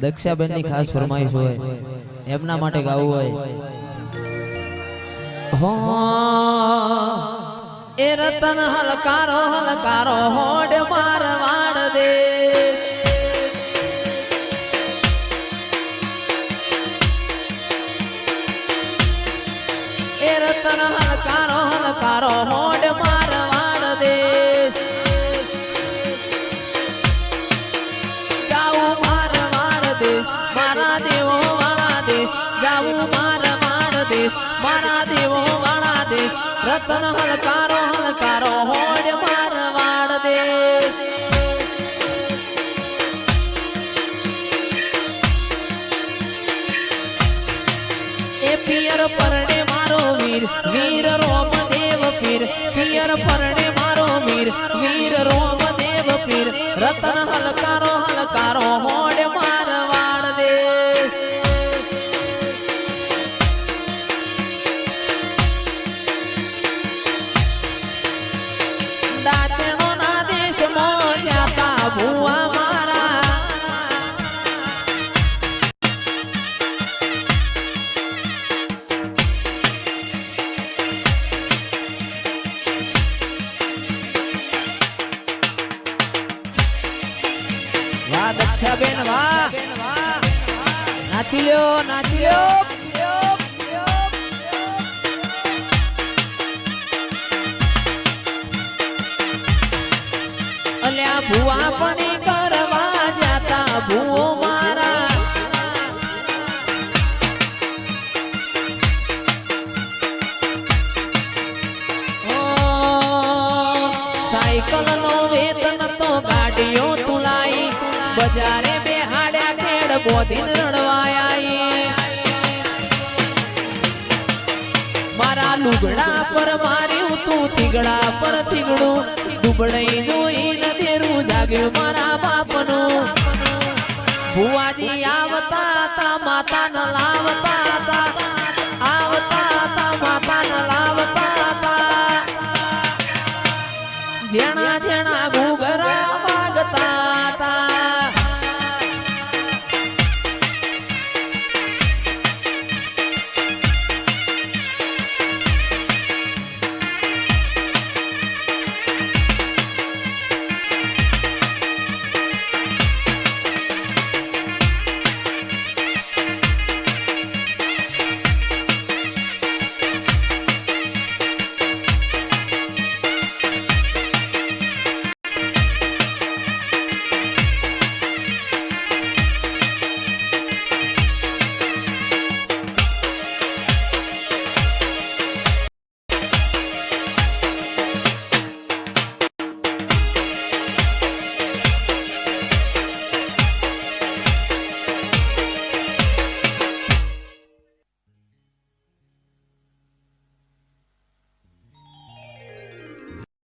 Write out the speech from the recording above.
દક્ષાબેનની ખાસ ફરમાઈશ હોય. એમના માટે ગાવું હોય. હો એ રતન હલકારો હલકારો હોડ મારવાડ દે. એ રતન હલકારો હલકારો હોડ મારા દેવો વાળા દેશ, રતન હલકારો હલકારો હોડ મારવાડ દેશ. એ પિયર પરણે મારો વીર વીર રોમ દેવ પીર. પિયર પરણે મારો વીર વીર રોમ દેવ પીર. રતન હલકારો હલકારો હોડ મારવાડ ના દેશમાં જાતા ભુવા મારા વાહ દક્ષાબેન વાહ. નાચી લ્યો નાચી લ્યો. ભુવા પની કરવા જાતા ભુવો મારા. સાયકલ નો વેતન તો ગાડીઓ તુલાઈ. બજારે બેહાડ્યા ખેડ બોધીન રડવાયા મારા લુગડા પર માર્યું તું થીગડા પર થીગડું દુબળઈ જોઈને જાગ્યું મારા બાપનું. ભુવાજી આવતા માતા ન લાવતા આવતા